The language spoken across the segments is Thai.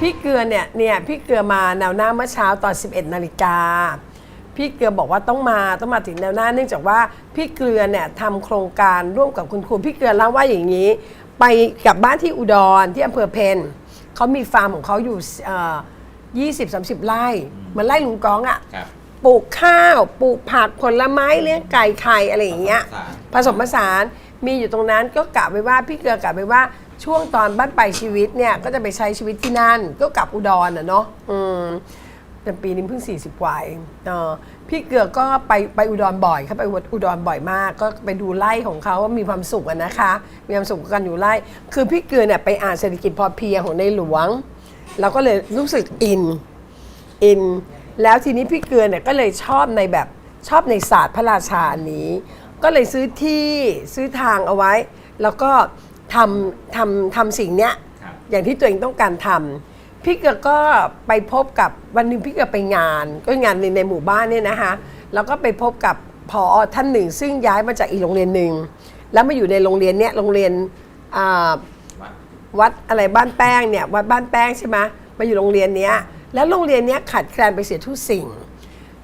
พี่เกลือเนี่ยเนี่ยพี่เกลือมาแนวหน้าเมื่อเช้าตอน 11นาฬิกาพี่เกลือบอกว่าต้องมาต้องมาถึงแนวหน้า เนื่องจากว่าพี่เกลือเนี่ยทำโครงการร่วมกับคุณครูพี่เกลือเล่าว่าอย่างนี้ ไปกลับบ้านที่อุดรที่อำเภอเพนเขามีฟาร์มของเขาอยู่เอ่อ20-30ไร่เหมือนไร่ลุงกองอะ่ะครับปลูกข้าวปลูกผักผลไม้เลี้ยงไก่ไข่อะไรอย่างเงี้ยผสมผสานมีอยู่ตรงนั้นก็กะไว้ว่าพี่เกลือกะไว้ว่า ช่วงตอนบ้านปลายชีวิตเนี่ยก็จะไปใช้ชีวิตที่นั่น ก็กลับอุดรอะเนาะอืมแต่ปีนี้เพิ่ง 40 กว่าเองเออพี่เกลือก็ไปไปอุดรบ่อยครับไปอุดรบ่อยมาก ก็ไปดูไร่ของเขาว่ามีความสุขอะนะคะ มีความสุขกันอยู่ไร่ คือพี่เกลือเนี่ยไปอ่านเศรษฐกิจพอเพียงของในหลวง เราก็เลยรู้สึกอินอิน แล้วทีนี้พี่เกลือเนี่ยก็เลยชอบในแบบชอบในศาสตร์พระราชาอันนี้ ก็เลยซื้อที่ซื้อทางเอาไว้ แล้วก็ ทำทำทำสิ่งเนี้ยครับ อย่างที่ตัวเองต้องการทำพี่เกลือก็ไปพบกับวันหนึงพี่เกลือไปงาน ก็งานในในหมู่บ้านเนี่ยนะคะแล้วก็ไปพบกับพอท่านหนึ่ง ซึ่งย้ายมาจากอีกโรงเรียนหนึ่งแล้วมาอยู่ในโรงเรียนเนี้ยโรงเรียนอ่า วัดวัดอะไรบ้านแป้งเนี่ยวัดบ้านแป้งใช่ไหมมาอยู่โรงเรียนเนี้ย แล้วโรงเรียนเนี้ยขาดแคลนไปเสียทุกสิ่ง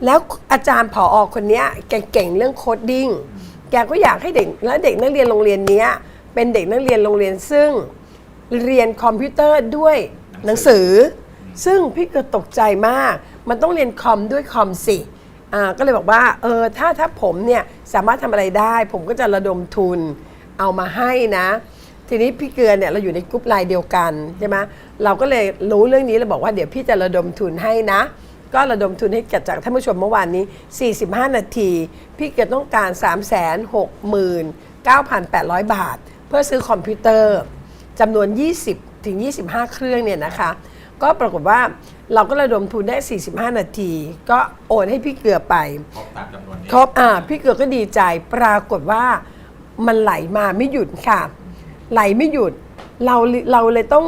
แล้วอาจารย์ผออคนเนี้ยแกเก่งเรื่องโคดดิ้งแกก็อยากให้เด็กและเด็กนักเรียนโรงเรียนเนี้ย เป็นเด็กนักเรียนโรงเรียนซึ่งเรียนคอมพิวเตอร์ด้วยหนังสือ ซึ่งพี่ก็ตกใจมาก มันต้องเรียนคอมด้วยคอมสิอ่าก็เลยบอกว่าเออถ้าถ้าผมเนี่ยสามารถทำอะไรได้ ผมก็จะระดมทุนเอามาให้นะ ทีนี้พี่เกลือเนี่ยเราอยู่ในกรุ๊ปไลน์เดียวกันใช่ไหมเราก็เลยรู้เรื่องนี้แล้วบอกว่าเดี๋ยวพี่จะระดมทุนให้นะ ก็ระดมทุนให้กับจากท่านผู้ชมเมื่อวานนี้ 45 นาที พี่เกลือต้องการ 369,800 บาท เพื่อซื้อคอมพิวเตอร์จำนวน 20 ถึง 25 เครื่องเนี่ยนะคะ ก็ปรากฏว่าเราก็ระดมทุนได้ 45 นาที ก็โอนให้พี่เกลือไป ครบตามจำนวนนี้ครบอ่าพี่เกลือก็ดีใจปรากฏว่ามันไหลมาไม่หยุดค่ะ ไหลไม่หยุดเราเราเลยต้อง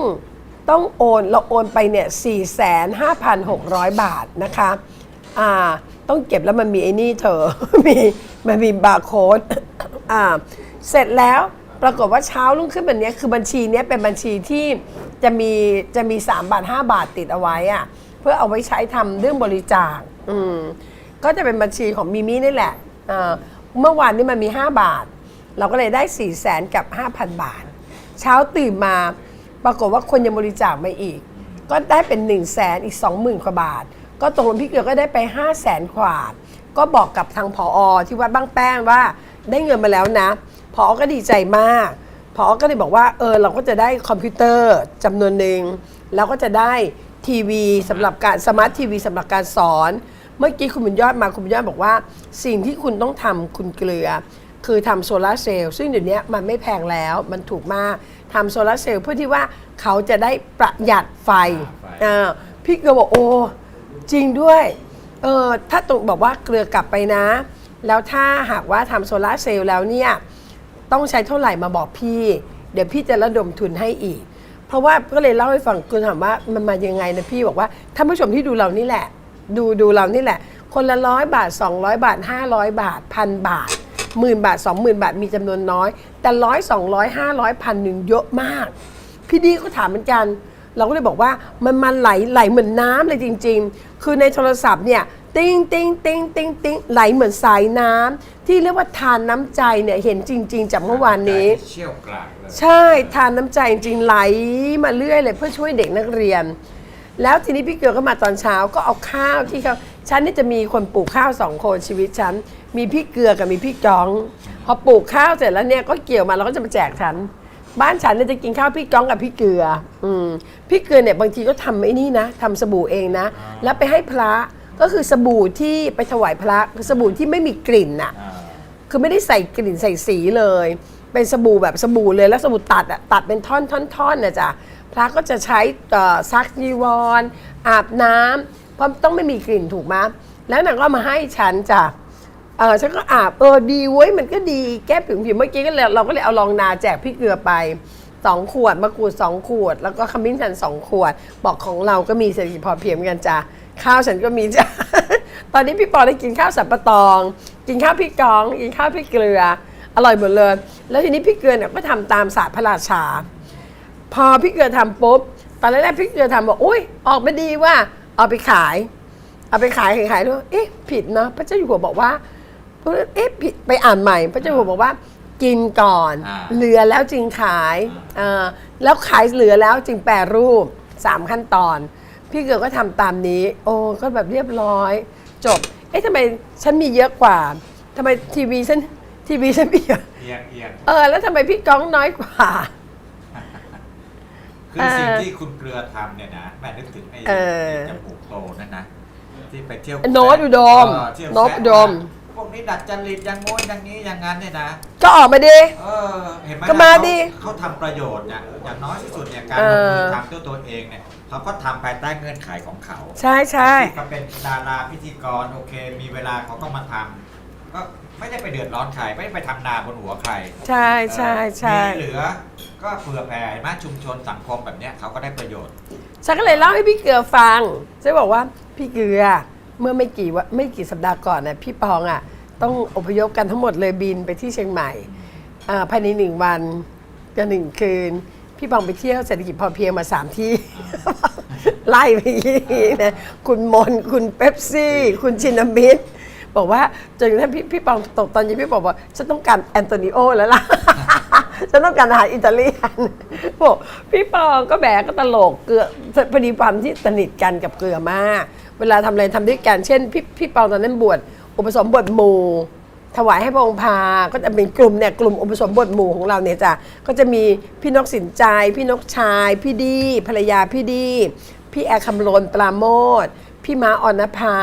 ต้องโอนเราโอนไปเนี่ยสี่แสนห้าพันหกร้อยบาทนะคะอ่าต้องเก็บแล้วมันมีไอ้นี่เธอ มีมันมีบาร์โค้ดอ่าเสร็จแล้ว ปรากฏว่าเช้ารุ่งขึ้นแบบนี้ยคือบัญชีเนี้ยเป็นบัญชีที่จะมีจะมี 3 บาท 5 บาทติดเอาไว้อะเพื่อเอาไว้ใช้ทำเรื่องบริจาคอืมก็จะเป็นบัญชีของมิมี่นี่แหละเอ่อเมื่อวานนี้มันมี 5 บาท เราก็เลยได้4 0 0แสนกับ 5,000 บาท เช้าตื่นมาปรากฏว่าคนยังบริจาคมาอีก ก็ได้เป็น1 0 0 0 0แสนอีก 20,000กว่าบาท ก็ตกลงพี่เกลือก็ได้ไป 5 0 0แสนกว่าก็บอกกับทางผออที่วัดบางแป้งว่าได้เงินมาแล้วนะ ผอก็ดีใจมากผอก็เลยบอกว่าเออเราก็จะได้คอมพิวเตอร์จำนวนหนึ่งแล้วก็จะได้ทีวีสำหรับการสมาร์ททีวีสำหรับการสอน เมื่อกี้คุณบุญยอดมาคุณบุญยอดบอกว่า สิ่งที่คุณต้องทำคุณเกลือ คือทำโซลาร์เซลล์ซึ่งเดี๋ยวนี้มันไม่แพงแล้วมันถูกมากทำโซลาร์เซลล์เพื่อที่ว่าเขาจะได้ประหยัดไฟไฟอ่าพี่เกลือบอกโอ้จริงด้วยเออถ้าตรงบอกว่าเกลือกลับไปนะ แล้วถ้าหากว่าทำโซลาร์เซลล์แล้วเนี่ย ต้องใช้เท่าไหร่มาบอกพี่ เดี๋ยวพี่จะระดมทุนให้อีก เพราะว่าก็เลยเล่าให้ฟังคุณถามว่ามันมายังไงนะพี่บอกว่าท่านผู้ชมที่ดูเรานี่แหละ ดูดูเรานี่แหละ คนละร้อยบาท 200 บาท 500 บาทพันบาทหมื่นบาท 20,000 บาทมีจำนวนน้อย แต่ร้อยสองร้อยห้าร้อยพันหนึ่งเยอะมาก พี่ดีก็ถามเหมือนกัน เราก็เลยบอกว่ามันมันไหลไหลเหมือนน้ำเลยจริง ๆ คือในโทรศัพท์เนี่ย ติ้งติ้งติ้งติ้งติ้งไหลเหมือนสายน้ำที่เรียกว่าทานน้ำใจเนี่ยเห็นจริง ๆ จากเมื่อวานนี้ เชี่ยวกรากเลยใช่ทานน้ำใจจริงๆไหลมาเรื่อยเลยเพื่อช่วยเด็กนักเรียน แล้วทีนี้พี่เกลือก็มาตอนเช้าก็เอาข้าวที่เขาฉันนี่จะมีคนปลูกข้าวสองคนชีวิตฉันมีพี่เกลือกับมีพี่จ้อง พอปลูกข้าวเสร็จแล้วเนี่ยก็เกี่ยวมาแล้วก็จะมาแจกฉัน บ้านฉันเนี่ยจะกินข้าวพี่จ้องกับพี่เกลืออืมพี่เกลือเนี่ยบางทีก็ทำไอ้นี่นะทำสบู่เองนะ แล้วไปให้พระ ก็คือสบู่ที่ไปถวายพระคือสบู่ที่ไม่มีกลิ่นน่ะ อ่าคือไม่ได้ใส่กลิ่นใส่สีเลย เป็นสบู่แบบสบู่เลยแล้วสบู่ตัดอะตัดเป็นท่อนท่อนท่อนนะจ๊ะพระก็จะใช้เอ่อซักจีวรอาบน้ำเพราะต้องไม่มีกลิ่นถูกไหมแล้วนางก็เอามาให้ฉันจ้ะเออฉันก็อาบเออดีเว้ยมันก็ดีแก้ผิวผิวเมื่อกี้ก็เลยเราก็เลยเอาลองนาแจกพี่เกลือไปสองขวดมะกรูดสองขวด แล้วก็ขมิ้นชันสองขวด บอกของเราก็มีเศรษฐกิจพอเพียงเหมือนกันจ้ะ ข้าวฉันก็มีจ้ะ ตอนนี้พี่ปอได้กินข้าวสับปะตอง กินข้าวพี่กอง กินข้าวพี่เกลือ อร่อยหมดเลย แล้วทีนี้พี่เกลือเนี่ยก็ทำตามศาสตร์พระราชา พอพี่เกลือทำปุ๊บ ตอนแรกๆพี่เกลือทำบอก อุ้ยออกไม่ดีว่า เอาไปขาย เอาไปขายขายขายด้วยเอ๊ะ ผิดเนาะ พระเจ้าอยู่หัวบอกว่า เอ๊ะ ผิด ไปอ่านใหม่ พระเจ้าอยู่หัวบอกว่า กินก่อนอ่าเหลือแล้วจึงขายเอ่อแล้วขายเหลือแล้วจึงแปรรูปสามขั้นตอน พี่เกลือก็ทำตามนี้ โอ้ก็แบบเรียบร้อย จบ เอ๊ะทำไมฉันมีเยอะกว่าทำไมทีวีฉันทีวีฉันมีเยอะเอียงเอียงเออ แล้วทำไมพี่ก้องน้อยกว่า คือสิ่งที่คุณเกลือทำเนี่ยนะแม่นึกถึงไอ้เออไอ้จมูกโตนั่นนะที่ไปเที่ยวโน้ตอุดมเออเที่ยวโน้ตอุดมพวกนี้ดัดจริตอย่างโน้นอย่างนี้อย่างนั้นเนี่ยนะ ก็ออกมาดีเออเห็นไหมก็มาล่ะเขดิเขาทำประโยชน์เนี่ยอย่างน้อยที่สุดเนี่ยการเอลงอมือทำด้วยตัวเองเนี่ย เขาก็ทำภายใต้เงื่อนไขของเขาใช่ใช่ที่เขาเป็นดาราพิธีกรโอเค มีเวลาเขาก็มาทำก็ไม่ได้ไปเดือดร้อนใครไม่ได้ไปทำนาบนหัวใครใช่ใช่ใช่มีเหลือ ก็เผื่อแผ่เห็นไหมชุมชนสังคมแบบเนี้ยเขาก็ได้ประโยชน์ ฉันก็เลยเล่าให้พี่เกลือฟังฉันบอกว่าพี่เกลือเมื่อไม่กี่วะไม่กี่สัปดาห์ก่อนนะพี่ปองอะต้องอพยพกันทั้งหมดเลยบินไปที่เชียงใหม่อ่าภายในหนึ่งวันกับหนึ่งคืน พี่ปองไปเที่ยวเศรษฐกิจพอเพียงมาสามที่ ไล่ไปอย่างนี้นะคุณมนคุณเป๊ปซี่ คุณชินามิดบอกว่าจนกระทั่งพี่พี่ปองตกตอนเย็นพี่บอกว่าฉันต้องการแอนโตนิโอแล้วล่ะ ฉันต้องการอาหารอิตาเลียนบอกพี่ปองก็แบกก็ตลกเกลือพอดีความที่สนิทกันกับเกลือมาก เวลาทำอะไรทำด้วยกันเช่นพี่พี่ปองตอนนั้นบวชอุปสมบทหมู่ ถวายให้พระองค์พา ก็จะเป็นกลุ่มเนี่ยกลุ่มอุปสมบทหมู่ของเราเนี่ยจ้ะก็จะมีพี่นกสินใจ พี่นกชาย พี่ดีภรรยาพี่ดี พี่แอร์คำลนปราโมทพี่ม้าออนภา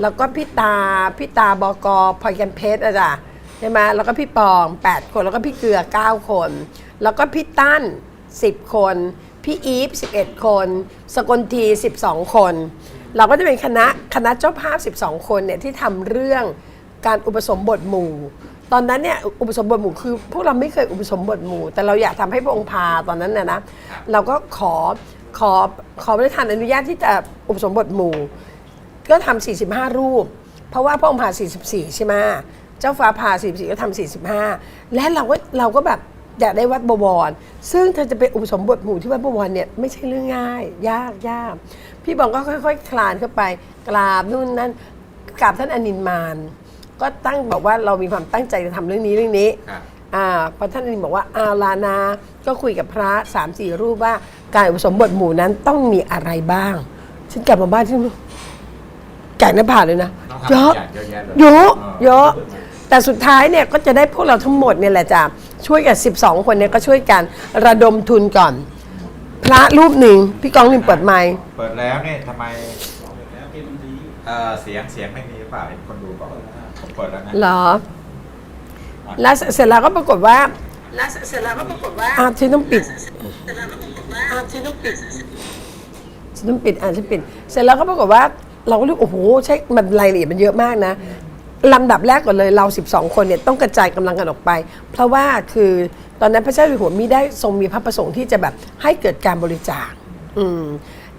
แล้วก็พี่ตาพี่ตาบกพลอยแกมเพชรอะจ้ะใช่ไหมแล้วก็พี่ปอง 8 คนแล้วก็พี่เกลือ 9 คน แล้วก็พี่ตั้น 10 คน พี่อีฟ 11 คน สกลที 12 คน เราก็จะเป็นคณะคณะเจ้าภาพ 12 คนเนี่ยที่ทำเรื่อง การอุปสมบทหมู่ ตอนนั้นเนี่ยอุปสมบทหมู่คือ พวกเราไม่เคยอุปสมบทหมู่ แต่เราอยากทำให้พระองค์พาตอนนั้นนะนะเราก็ขอขอขอพระราชทานอนุญาตที่จะอุปสมบทหมู่ ก็ทำ45 รูป เพราะว่าพระองค์ผ่า44 ใช่ไหมเจ้าฟ้าผ่า44 ก็ทำ45 และเราก็เราก็แบบอยากได้วัดบวร ซึ่งเธอจะไปอุปสมบทหมู่ที่วัดบวรเนี่ยไม่ใช่เรื่องง่าย ยากยาก พี่บองก็ค่อย ๆ คลานเข้าไป กราบนู่นนั่นกราบท่านอนินมาน ก็ตั้งบอกว่าเรามีความตั้งใจจะทำเรื่องนี้เรื่องนี้ ครับ อ่าพอท่านอนินบอกว่าอาลานา ก็คุยกับพระสามสี่รูปว่าการอุปสมบทหมู่นั้นต้องมีอะไรบ้าง ฉันกลับมาบ้านที่แก่หน้าผากเลยนะต้องเยทำอะอย่างเยอะแยะเลยเยอะเออเยอะ แต่สุดท้ายเนี่ยก็จะได้พวกเราทั้งหมดเนี่ยแหละจ้ะช่วยกัน12 คนเนี่ยก็ช่วยกันระดมทุนก่อน พระรูปหนึ่งพี่กองหนึ่งเปิดไมค์เปิดแล้วเนี่ยทำไมเออเสียงเสียงไม่มีหรือเปล่าเห็นคนดูบอก ผมเปิดแล้วนะเหรอ แล้วเสร็จแล้วก็ปรากฏว่าแล้วเสร็จแล้วก็ปรากฏว่าอ้าวฉันต้องปิดอ้าวฉันต้องปิดฉันต้องปิดอ่านฉันปิด เสร็จแล้วก็ปรากฏว่า เราก็รู้โอ้โหใช่มันรายละเอียดมันเยอะมากนะลำดับแรกก่อนเลยเรา 12 คนเนี่ยต้องกระจายกำลังกันออกไป เพราะว่าคือตอนนั้นพระเจ้าอยู่หัวมิได้ทรงมีพระประสงค์ที่จะแบบให้เกิดการบริจาค อืม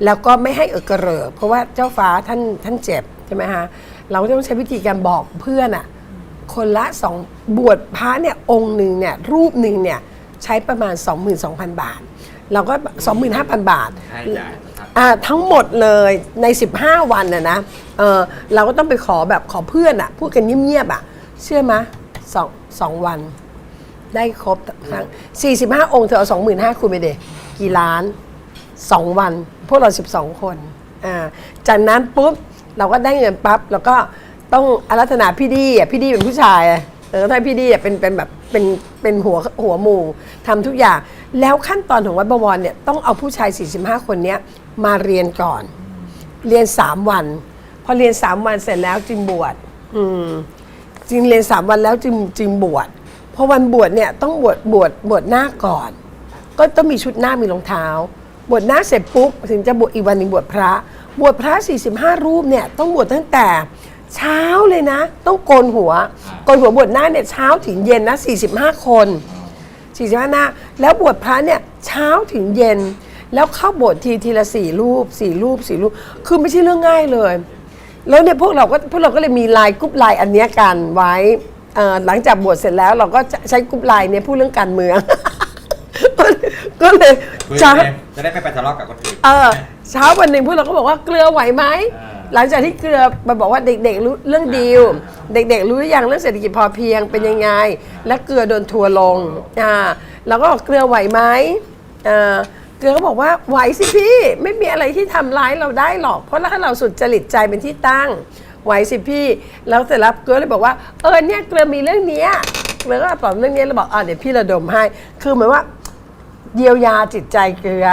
แล้วก็ไม่ให้เออกระเริกเพราะว่าเจ้าฟ้าท่านท่านเจ็บใช่ไหมฮะ เราก็ต้องใช้วิธีการบอกเพื่อนอะคนละสองบวชพระเนี่ยองค์หนึ่งเนี่ยรูปหนึ่งเนี่ยใช้ประมาณ 22,000 บาท เราก็ 25,000 บาทให้จ่ายครับอ่าทั้งหมดเลยใน 15 วันน่ะนะเออเราก็ต้องไปขอแบบขอเพื่อนอะพูดกันเงียบๆอะเชื่อไหมสองสองวัน ได้ครบทั้ง 45 องค์เธอเอา 25,000คูณไปเดกี่ล้าน 2 วัน พวกเรา 12 คนอ่าจากนั้นปุ๊บ เราก็ได้เงินปั๊บแล้วก็ต้องอารัธนาพี่ดีอะพี่ดีเป็นผู้ชายอะเออถ้าพี่ดีอะเป็นเป็นแบบเป็นเป็นหัวหัวหมู่ทำทุกอย่าง แล้วขั้นตอนของวัดบวรเนี่ยต้องเอาผู้ชาย 45 คนเนี้ยมาเรียนก่อน เรียน3วัน พอเรียน3วันเสร็จแล้วจึงบวชอืมจึงเรียนสามวันแล้วจึงจึงบวชพอวันบวชเนี่ยต้องบวชบวชบวชหน้าคก่อน ก็ต้องมีชุดหน้าคมีรองเท้า บวชหน้าเสร็จปุ๊บถึงจะบวชอีกวันหนึ่งบวชพระ บวชพระ 45 รูปเนี่ยต้องบวชตั้งแต่เช้าเลยนะ ต้องโกนหัวโกนหัวบวชหน้าเนี่ยเช้าถึงเย็นนะ 45 คน 45 หน้า แล้วบวชพระเนี่ยเช้าถึงเย็น แล้วเข้าบสถ์ทีทีละสี่รูปสี่รูปสี่รูป คือไม่ใช่เรื่องง่ายเลย แล้วเนี่ยพวกเราก็พวกเราก็เลยมีไลน์กรุ๊ปไลน์อันเนี้ยกันไว้อ่อหลังจากบวชเสร็จแล้วเราก็ใช้กรุ๊ปไลน์เนี่ยพูดเรื่องการเมือง ก็เลยจะในใน จะได้ไม่ไปทะเลาะกับคนอื่น เออเช้าวันหนึ่งพวกเราก็บอกว่าเกลือไหวไหม อ่า หลังจากที่เกลือมาบอกว่าเด็กๆรู้เรื่องดีล เด็กๆรู้หรือยังเรื่องเศรษฐกิจพอเพียงเป็นยังไง และเกลือโดนทัวร์ลงอ่าเราก็บอกเกลือไหวไหมอ่าเกลือก็บอกว่าไหวสิพี่ ไม่มีอะไรที่ทำร้ายเราได้หรอก เพราะถ้าเราสุดจริตใจเป็นที่ตั้ง ไหวสิพี่ แล้วเสร็จแล้วเกลือเลยบอกว่าเออเนี่ยเกลือมีเรื่องเนี้ยเกลือก็ตอบเรื่องนี้แล้วบอกอ่าเดี๋ยวพี่ระดมให้ คือเหมือนว่า เยียวยาจิตใจเกลือ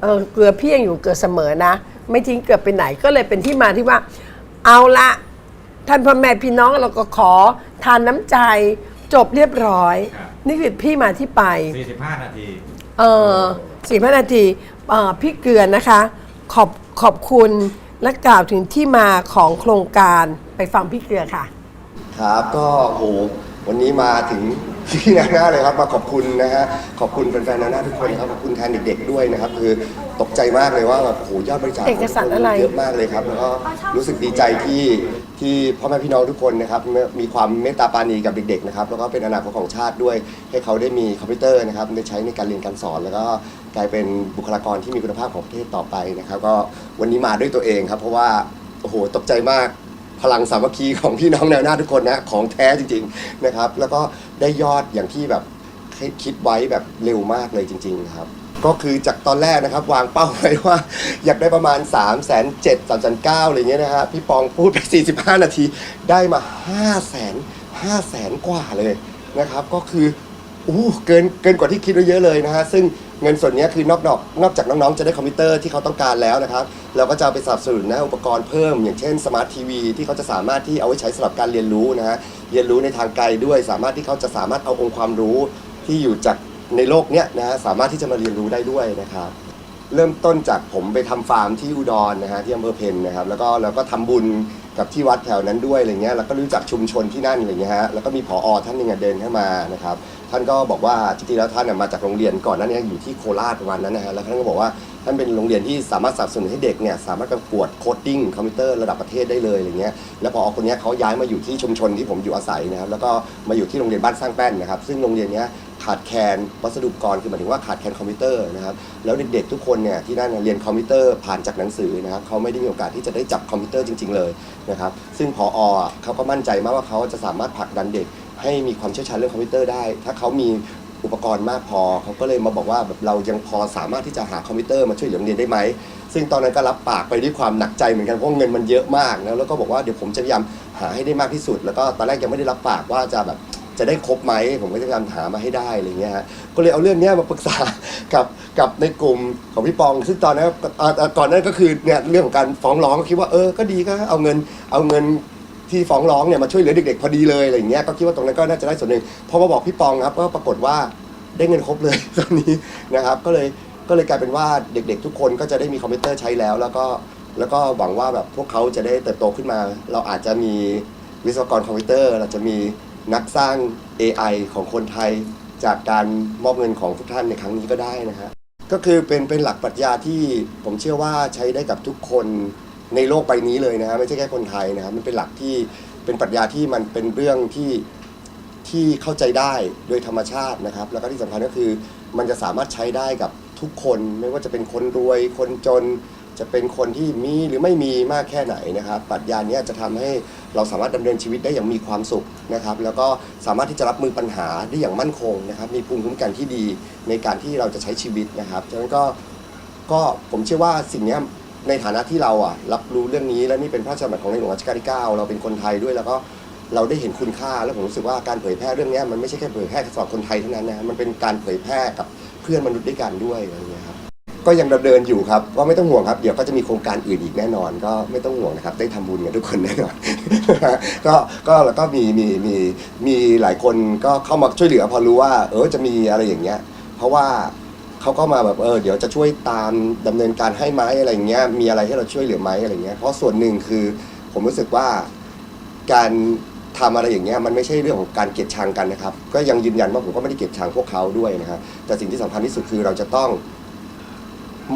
เออเกลือพี่ยังอยู่เกลือเสมอนะ ไม่ทิ้งเกลือไปไหนก็เลยเป็นที่มาที่ว่า เอาละท่านพ่อแม่พี่น้องเราก็ขอทานน้ำใจจบเรียบร้อย ครับ นี่คือที่มาที่ไป 45 นาที เออสี่พนาทีเอ่อพี่เกลือนะคะ ขอบขอบคุณและกล่าวถึงที่มาของโครงการไปฟังพี่เกลือค่ะ ครับก็โห วันนี้มาถึงที่นาหน้าเลยครับมาขอบคุณนะฮะขอบคุณแฟนๆนาหน้าทุกคนครับขอบคุณแทนเด็กๆด้วยนะครับ คือตกใจมากเลยว่าแบบโหยอดบริจาคเอกสารอะไร เยอะมากเลยครับแล้วก็รู้สึกดีใจที่ที่พ่อแม่พี่น้องทุกคนนะครับมีความเมตตาปราณีกับเด็กๆนะครับแล้วก็เป็นอนาคตของชาติด้วย ให้เขาได้มีคอมพิวเตอร์นะครับได้ใช้ในการเรียนการสอน แล้วก็กลายเป็นบุคลากรที่มีคุณภาพของประเทศต่อไปนะครับ ก็วันนี้มาด้วยตัวเองครับ เพราะว่าโอ้โหตกใจมาก พลังสามัคคีของพี่น้องแนวหน้าทุกคนนะของแท้จริงๆนะครับ แล้วก็ได้ยอดอย่างที่แบบคิดไว้แบบเร็วมากเลยจริง ๆ ครับ ก็คือจากตอนแรกนะครับวางเป้าไว้ว่า อยากได้ประมาณ 3 7 0 0 0 0 3 9 0 0อะไรเงี้ยนะฮะพี่ปองพูดไป 45 นาทีได้มา 5 0 0 0 0 0 5แสนกว่าเลยนะครับ ก็คือ อู้เกินเกินกว่าที่คิดไว้เยอะเลยนะฮะซึ่งเงินส่วนนี้คือนอกนอกนอกจากน้องๆจะได้คอมพิวเตอร์ที่เขาต้องการแล้วนะครับ เราก็จะเอาไปสนับสนุนนะอุปกรณ์เพิ่ม อย่างเช่นสมาร์ททีวีที่เขาจะสามารถที่เอาไว้ใช้สำหรับการเรียนรู้นะฮะเรียนรู้ในทางไกลด้วย สามารถที่เขาจะสามารถเอาองค์ความรู้ที่อยู่จากในโลกเนี้ยนะฮะสามารถที่จะมาเรียนรู้ได้ด้วยนะครับเริ่มต้นจากผมไปทำฟาร์มที่อุดรนะฮะที่อำเภอเพนนะครับแล้วก็แล้วก็ทำบุญ กับที่วัดแถวนั้นด้วยอะไรเงี้ยแล้วก็รู้จักชุมชนที่นั่นอะไรเงี้ยฮะแล้วก็มีผอท่านหนึงอะเดินเข้ามานะครับท่านก็บอกว่าจริงๆแล้วท่านอะมาจากโรงเรียนก่อนหนั้นเนี่ยอยู่ที่โคราชประมาณนั้นนะฮะแล้วท่านก็บอกว่าท่านเป็นโรงเรียนที่สามารถสนับสนุนให้เด็กเนี่ยสามารถประกวดโคดดิ้งคอมพิวเตอร์ระดับประเทศได้เลยอะไรเงี้ยแล้วพอคนเนี้ยเขาย้ายมาอยู่ที่ชุมชนที่ผมอยู่อาศัยนะครับแล้วก็มาอยู่ที่โรงเรียนบ้านสร้างแป้นนะครับซึ่งโรงเรียนเนี้ย ขาดแคลนวัสดุอุปกรณ์คือหมายถึงว่าขาดแคลนคอมพิวเตอร์นะครับแล้วเด็กๆทุกคนเนี่ยที่นั่นเรียนคอมพิวเตอร์ผ่านจากหนังสือนะครับเขาไม่ได้มีโอกาสที่จะได้จับคอมพิวเตอร์จริง ๆเลยนะครับซึ่งพออเขาก็มั่นใจมากว่าเขาจะสามารถผลักดันเด็ก ให้มีความเชี่ยวชาญเรื่องคอมพิวเตอร์ได้ ถ้าเขามีอุปกรณ์มากพอเขาก็เลยมาบอกว่าแบบเรายังพอสามารถที่จะหาคอมพิวเตอร์มาช่วยเหลือโรงเรียนได้ไหม ซึ่งตอนนั้นก็รับปากไปด้วยความหนักใจเหมือนกันเพราะเงินมันเยอะมากนะแล้วก็บอกว่าเดี๋ยวผมจะพยายามหาให้ได้มากที่สุด แล้วก็ตอนแรกยังไม่ได้รับปากว่าจะแบบ จะได้ครบไหมผมก็จะพยายามหามาให้ได้อะไรเงี้ยฮะก็เลยเอาเรื่องเนี้ยมาปรึกษากับกับในกลุ่มของพี่ปอง ซึ่งตอนนั้นอ่าอ่าก่อนนั้นก็คือเนี่ยเรื่องของการฟ้องร้องก็คิดว่าเออก็ดีก็เอาเงินเอาเงินที่ฟ้องร้องเนี่ยมาช่วยเหลือเด็กๆพอดีเลยอะไรเงี้ยก็คิดว่าตรงนั้นก็น่าจะได้ส่วนหนึ่งพอมาบอกพี่ปองครับก็ปรากฏว่าได้เงินครบเลยตอนนี้นะครับ ก็เลยก็เลยกลายเป็นว่าเด็กๆ ทุกคนก็จะได้มีคอมพิวเตอร์ใช้แล้ว แล้วก็แล้วก็หวังว่าแบบพวกเขาจะได้เติบโตขึ้นมา เราอาจจะมีวิศวกรคอมพิวเตอร์ เราจะมี นักสร้าง AI ของคนไทย จากการมอบเงินของทุกท่านในครั้งนี้ก็ได้นะฮะก็คือเป็นเป็นหลักปรัชญาที่ผมเชื่อว่าใช้ได้กับทุกคนในโลกใบนี้เลยนะฮะไม่ใช่แค่คนไทยนะครับมันเป็นหลักที่เป็นปรัชญาที่มันเป็นเรื่องที่ที่เข้าใจได้โดยธรรมชาตินะครับ แล้วก็ที่สำคัญก็คือมันจะสามารถใช้ได้กับทุกคนไม่ว่าจะเป็นคนรวยคนจน จะเป็นคนที่มีหรือไม่มีมากแค่ไหนนะครับปรัชญาเนี้ยจะทำให้เราสามารถดำเนินชีวิตได้อย่างมีความสุขนะครับ แล้วก็สามารถที่จะรับมือปัญหาได้อย่างมั่นคงนะครับ มีภูมิคุ้มกันที่ดีในการที่เราจะใช้ชีวิตนะครับฉะนั้นก็ก็ผมเชื่อว่าสิ่งนี้ในฐานะที่เราอะรับรู้เรื่องนี้และนี่เป็นพระราชบัญญัติของในหลวงรัชกาลที่ 9 เราเป็นคนไทยด้วยแล้วก็เราได้เห็นคุณค่าแล้วผมรู้สึกว่าการเผยแพร่เรื่องนี้มันไม่ใช่แค่เผยแพร่สำหรับคนไทยเท่านั้นนะมันเป็นการเผยแพร่กับเพื่อนมนุษย์ด้วยกันด้วยอะไรเงี้ย ก็ยังดำเนินอยู่ครับ ก็ไม่ต้องห่วงครับ เดี๋ยวก็จะมีโครงการอื่นอีกแน่นอน ก็ไม่ต้องห่วงนะครับ ได้ทำบุญกันทุกคนแน่นอน ก็ก็แล้วก็มีมีมีมีหลายคนก็เข้ามาช่วยเหลือพอรู้ว่า เออจะมีอะไรอย่างเงี้ย เพราะว่าเขาก็มาแบบเออเดี๋ยวจะช่วยตามดำเนินการให้ไหมอะไรเงี้ย มีอะไรให้เราช่วยเหลือไหมอะไรเงี้ย เพราะส่วนหนึ่งคือผมรู้สึกว่า การทำอะไรอย่างเงี้ยมันไม่ใช่เรื่องของการเกลียดชังกันนะครับ ก็ยังยืนยันว่าผมก็ไม่ได้เกลียดชังพวกเขาด้วยนะครับแต่สิ่งที่สำคัญที่สุดคือเราจะต้อง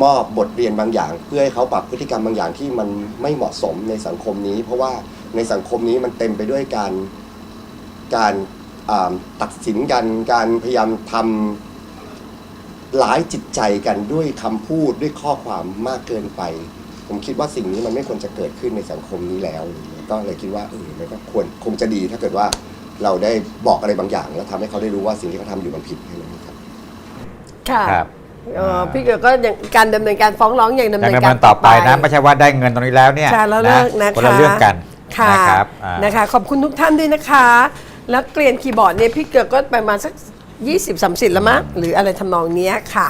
มอบบทเรียนบางอย่าง เพื่อให้เขาปรับพฤติกรรมบางอย่างที่มันไม่เหมาะสมในสังคมนี้ เพราะว่าในสังคมนี้มันเต็มไปด้วยการการอ่าตัดสินกันการพยายามทำร้ายจิตใจกันด้วยคำพูดด้วยข้อความมากเกินไป ผมคิดว่าสิ่งนี้มันไม่ควรจะเกิดขึ้นในสังคมนี้แล้ว ก็เลยคิดว่าเออมันก็ควรคงจะดีถ้าเกิดว่าเราได้บอกอะไรบางอย่าง แล้วทำให้เขาได้รู้ว่าสิ่งที่เขาทำอยู่มันผิดแค่นั้นครับ ค่ะครับ เอ่อพี่เกิดก็ยังการดำเนินการฟ้องร้องอย่างดำยังเนินดำกาเนิรนต่อไปนะไม่ใช่ว่าได้เงินตรงนี้แล้วเนี่ยใช่แล้วเลิกนะคะคนละเรื่องกันค่ะนะครับอ่านะคะ ขอบคุณทุกท่านด้วยนะคะ แล้วเกลียนคีย์บอร์ดเนี่ยพี่เกิดก็ประมาณสัก 20 30 แล้วมั้งหรืออะไรทำนองเนี้ยค่ะ